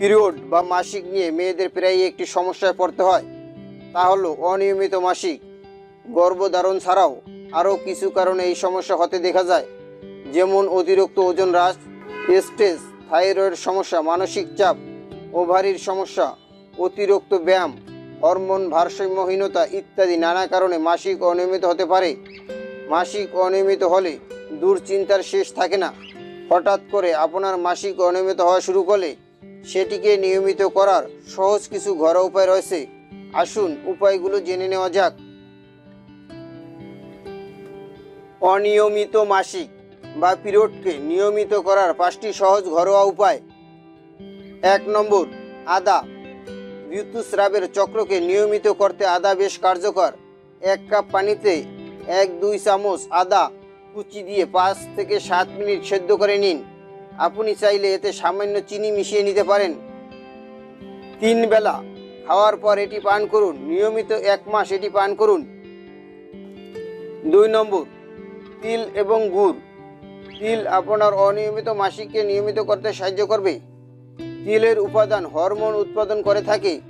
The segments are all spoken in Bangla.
পিরিয়ড বা মাসিক নিয়ে মেয়েদের প্রায়ই একটি সমস্যায় পড়তে হয়। তা হলো অনিয়মিত মাসিক। গর্ভধারণ ছাড়াও আরও কিছু কারণে এই সমস্যা হতে দেখা যায়। যেমন অতিরিক্ত ওজন হ্রাস, স্ট্রেস, থাইরয়েড সমস্যা, মানসিক চাপ, ওভারির সমস্যা, অতিরিক্ত ব্যায়াম, হরমোন ভারসাম্যহীনতা ইত্যাদি নানা কারণে মাসিক অনিয়মিত হতে পারে। মাসিক অনিয়মিত হলে দুশ্চিন্তার শেষ থাকে না। হঠাৎ করে আপনার মাসিক অনিয়মিত হওয়া শুরু করলে সেটিকে নিয়মিত করার সহজ কিছু ঘরোয়া উপায় রয়েছে। আসুন উপায়গুলো জেনে নেওয়া যাক। অনিয়মিত মাসিক বা পিরিয়ডকে নিয়মিত করার পাঁচটি সহজ ঘরোয়া উপায়। এক নম্বর, আদা। ঋতুস্রাবের চক্রকে নিয়মিত করতে আদা বেশ কার্যকর। এক কাপ পানিতে এক দুই চামচ আদা কুচি দিয়ে পাঁচ থেকে সাত মিনিট সেদ্ধ করে নিন। আপনি চাইলে এতে সামান্য চিনি মিশিয়ে নিতে পারেন। তিন বেলা খাওয়ার পর এটি পান করুন। নিয়মিত এক মাস এটি পান করুন। দুই নম্বর, তিল এবং গুড়। তিল আপনার অনিয়মিত মাসিককে নিয়মিত করতে সাহায্য করবে। তিলের উপাদান, হরমোন উৎপাদন করে থাকে।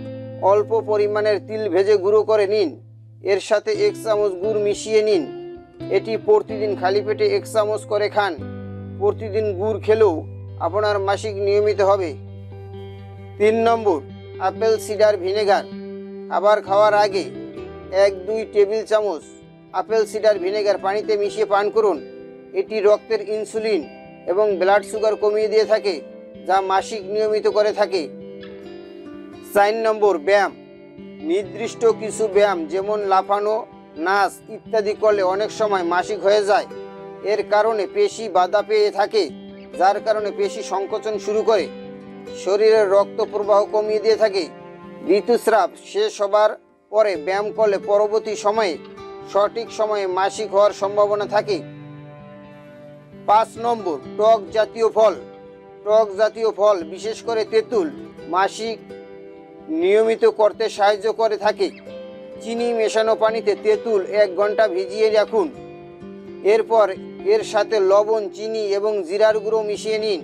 অল্প পরিমাণের তিল ভেজে গুঁড়ো করে নিন। এর সাথে এক চামচ গুড় মিশিয়ে নিন। এটি প্রতিদিন খালি পেটে এক চামচ করে খান। প্রতিদিন গুড় খেলেও আপনার মাসিক নিয়মিত হবে। তিন নম্বর, আপেল, সিডার, ভিনেগার। খাবার খাওয়ার আগে এক, দুই টেবিল চামচ আপেল, সিডার, ভিনেগার পানিতে মিশিয়ে পান করুন। এটি রক্তের ইনসুলিন এবং ব্লাড সুগার কমিয়ে দিয়ে থাকে, যা মাসিক নিয়মিত করে থাকে। চার নম্বর, ব্যায়াম। নির্দিষ্ট কিছু ব্যায়াম যেমন লাফানো, নাচ ইত্যাদি করলে অনেক সময় মাসিক হয়ে যায়। এর কারণে পেশি বাধা পেয়ে থাকে, যার কারণে পেশি সংকোচন শুরু করে। শরীরের রক্ত প্রবাহ কমিয়ে দিয়ে থাকে। ঋতুস্রাব শেষ হবার পরে ব্যায়াম করলে পরবর্তী সময়ে সঠিক সময়ে মাসিক হওয়ার সম্ভাবনা থাকে। পাঁচ নম্বর, টক জাতীয় ফল। টক জাতীয় ফল, বিশেষ করে তেঁতুল, মাসিক নিয়মিত করতে সাহায্য করে থাকে। চিনি মেশানো পানিতে তেঁতুল এক ঘণ্টা ভিজিয়ে রাখুন। এরপর এর সাথে লবণ, চিনি এবং জিরার গুঁড়ো মিশিয়ে নিন।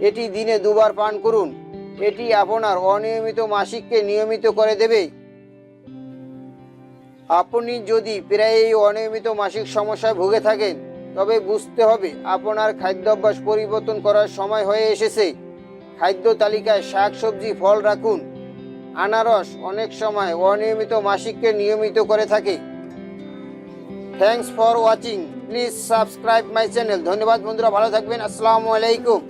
এটি দিনে দুবার পান করুন। এটি আপনার অনিয়মিত মাসিককে নিয়মিত করে দেবে। আপনি যদি প্রায় এই অনিয়মিত মাসিক সমস্যায় ভুগে থাকেন, তবে বুঝতে হবে আপনার খাদ্যাভ্যাস পরিবর্তন করার সময় হয়ে এসেছে। খাদ্য তালিকায় শাক, সবজি, ফল রাখুন। আনারস অনেক সময় অনিয়মিত মাসিককে নিয়মিত করে থাকে। Thanks for watching please subscribe my channel ধন্যবাদ বন্ধুরা ভালো থাকবেন। আসসালামু আলাইকুম।